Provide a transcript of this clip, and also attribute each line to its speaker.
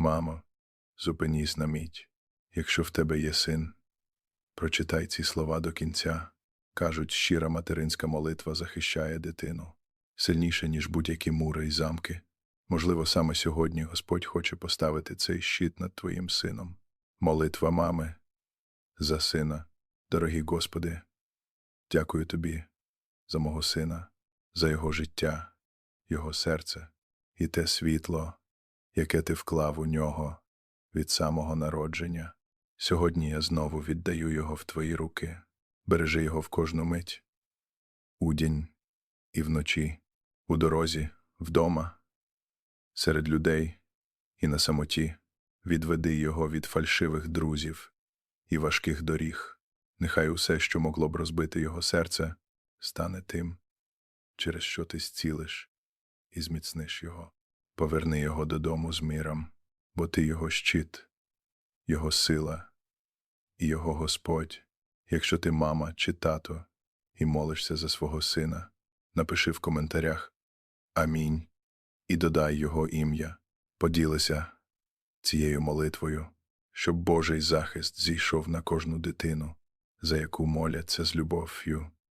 Speaker 1: Мамо, зупинісь на мить. Якщо в тебе є син, прочитай ці слова до кінця. Кажуть, щира материнська молитва захищає дитину сильніше, ніж будь-які мури й замки. Можливо, саме сьогодні Господь хоче поставити цей щит над твоїм сином. Молитва мами за сина, дорогі Господи, дякую тобі за мого сина, за його життя, його серце і те світло, яке ти вклав у нього від самого народження. Сьогодні я знову віддаю його в твої руки. Бережи його в кожну мить, удінь і вночі, у дорозі, вдома, серед людей і на самоті. Відведи його від фальшивих друзів і важких доріг. Нехай усе, що могло б розбити його серце, стане тим, через що ти зцілиш і зміцниш його. Поверни його додому з миром, бо ти його щит, його сила і його Господь. Якщо ти мама чи тато і молишся за свого сина, напиши в коментарях Амінь і додай його ім'я. Поділися цією молитвою, щоб Божий захист зійшов на кожну дитину, за яку моляться з любов'ю.